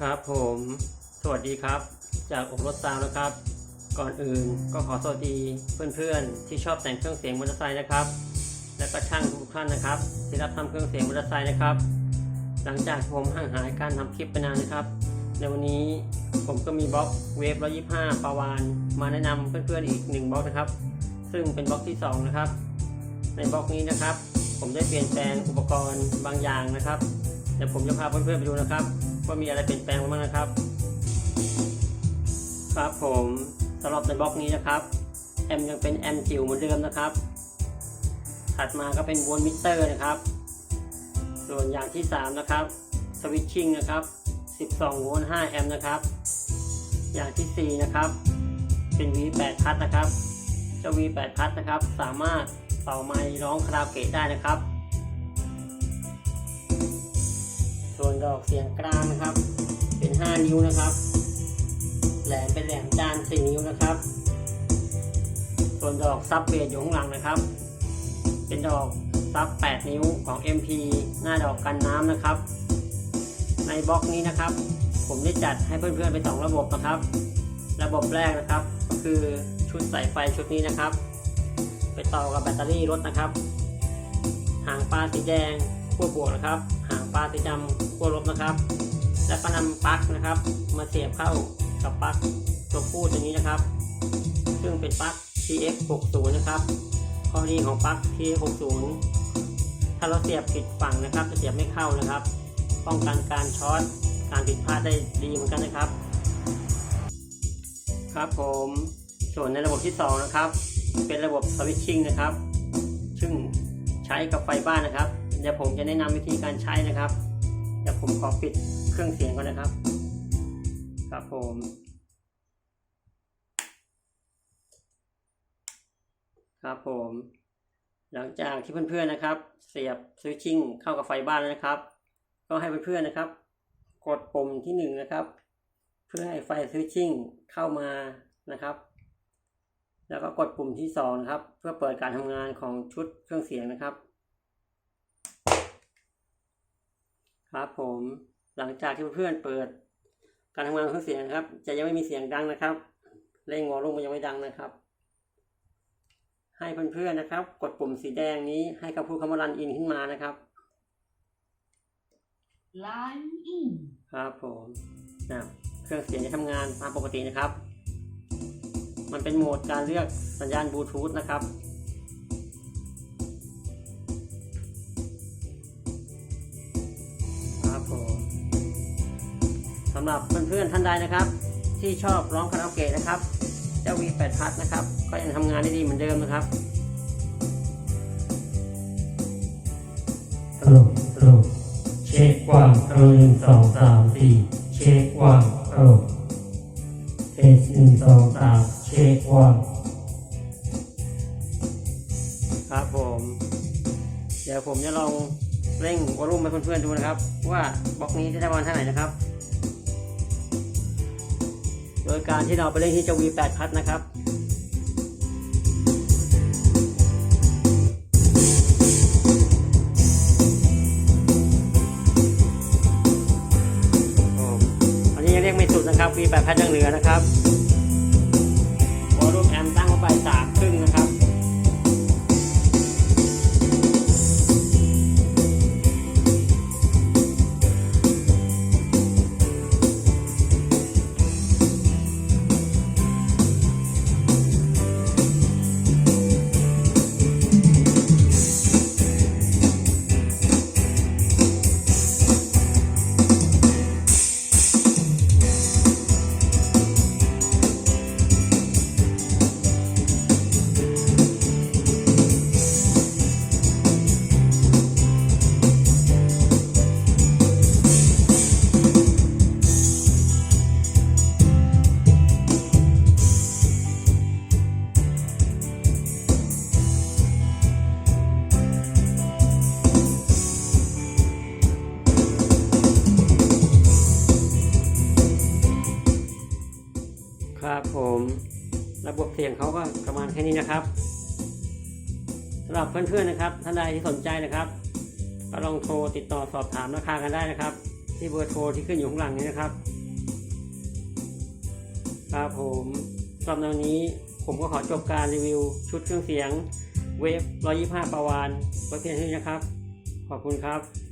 ครับผม สวัสดีครับ จากอกรถซาวนะครับ ก่อนอื่นก็ขอสวัสดีเพื่อนๆ ที่ชอบแต่งเครื่องเสียงมอเตอร์ไซค์นะครับ และก็ช่างทุกท่านนะครับ ที่รับทำเครื่องเสียงมอเตอร์ไซค์นะครับ หลังจากผมห่างหายการทำคลิปไปนานนะครับ ในวันนี้ผมก็มีบล็อกเวฟ125 ปาวาน มาแนะนำเพื่อนๆอีกหนึ่งบล็อกนะครับ ซึ่งเป็นบล็อกที่สองนะครับ ในบล็อกนี้นะครับ ผมได้เปลี่ยนแปลงอุปกรณ์บางอย่างนะครับเดี๋ยวผมจะพาเพื่อนๆไปดูนะครับ ว่ามีอะไรเปลี่ยนแปลงบ้างนะครับ ครับผมสำหรับในบล็อกนี้นะครับแอมยังเป็นแอมจิ๋วเหมือนเดิมนะครับ ถัดมาก็เป็นวนมิเตอร์นะครับ ส่วนอย่างที่ 3 นะครับสวิตชิ่งนะครับ 12 โวลต์ 5 แอมป์นะครับ อย่างทีสี่4 นะครับ เป็น V8 พัดนะครับเจ้า V8 พัดนะครับ สามารถเป่าไมค์ร้องคาราโอเกะได้นะครับ อกเสียงกลางนะครับ เป็น 5 นิ้วนะครับ แหลมเป็นแหลมจาน4นิ้วนะครับ ส่วนดอกซับเบสอยู่ข้างหลังนะครับ เป็นดอกซับ 8 นิ้วของ MP หน้าดอกกันน้ำนะครับ ในบล็อกนี้นะครับ ผมได้จัดให้เพื่อนๆไปสองระบบนะครับ ระบบแรกนะครับก็คือชุดสายไฟชุดนี้นะครับ ไปต่อกับแบตเตอรี่รถนะครับ หางปลาสีแดงขั้วบวกนะครับ หาง ปลาสีดำขั้วลบนะครับ แล้วก็นำปลั๊กนะครับ มาเสียบเข้ากับปลั๊กตัวผู้ตัวนี้นะครับ ซึ่งเป็นปลั๊ก TX 60 นะครับข้อดีของปลั๊ก TX 60 ถ้าเราเสียบผิดฝั่งนะครับ จะเสียบไม่เข้านะครับ ป้องกันการช็อตการผิดพลาดได้ดีเหมือนกันนะครับ ครับผมส่วนในระบบที่ 2 นะครับ เป็นระบบสวิตชิ่งนะครับ ซึ่งใช้กับไฟบ้านนะครับ ดี๋ยวผมจะแนะนำวิธีการใช้นะครับ เดี๋ยวผมขอปิดเครื่องเสียงก่อนนะครับ ครับผมครับผม หลังจากที่เพื่อนๆนะครับ เสียบสวิตชิ่งเข้ากับไฟบ้านแล้วนะครับ ก็ให้เพื่อนๆนะครับ กดปุ่มที่หนึ่งนะครับ เพื่อให้ไฟสวิตชิ่งเข้ามานะครับ แล้วก็กดปุ่มที่สองนะครับ เพื่อเปิดการทำงานของชุดเครื่องเสียงนะครับ ครับผมหลังจากที่เพื่อนๆเปิด การทำงานของเครื่องเสียงนะครับ จะยังไม่มีเสียงดังนะครับเร่งวอลลุ่มมันยังไม่ดังนะครับ ให้เพื่อนๆนะครับ กดปุ่มสีแดงนี้ให้เขาพูดคำว่ารันอินขึ้นมานะครับ Line in ครับผมนะเครื่องเสียงจะทำงานตามปกตินะครับ มันเป็นโหมดการเลือกสัญญาณบลูทูธนะครับ ผมสำหรับเพื่อนๆท่านใดนะครับ ที่ชอบร้องคาราโอเกะนะครับ เจ้า V8 พัดนะครับ ก็ยังทำงานได้ดีเหมือนเดิมนะครับฮัลโหลฮัลโหลเช็ควันฮัลโหลหนึ่งสองสามสี่เช็ควันฮัลโหลเทสหนึ่งสองสามเช็ควันครับผม เดี๋ยวผมจะลอง เร่งวอลลุ่มให้เพื่อนๆดูนะครับ ว่าบล็อกนี้จะได้ประมาณเท่าไหร่นะครับ โดยการที่เราไปเล่นที่เจ้า V8 พัดนะครับอันนี้ยังเรียกไม่สุดนะครับ V8 พัดยังเหลือนะครับวอลลุ่มแอมตั้งเข้าไปสามครึ่ง ครับผมระบบเสียงเขาก็ประมาณแค่นี้นะครับสำหรับเพื่อนๆนะครับท่านใดที่สนใจนะครับก็ลองโทรติดต่อสอบถามราคากันได้นะครับ ที่เบอร์โทรที่ขึ้นอยู่ข้างหลังนี้นะครับครับผมสำหรับวันนี้ผมก็ขอจบการรีวิว ชุดเครื่องเสียงเวฟ125 ประวานไว้เพียงเท่านี้นะครับ ขอบคุณครับ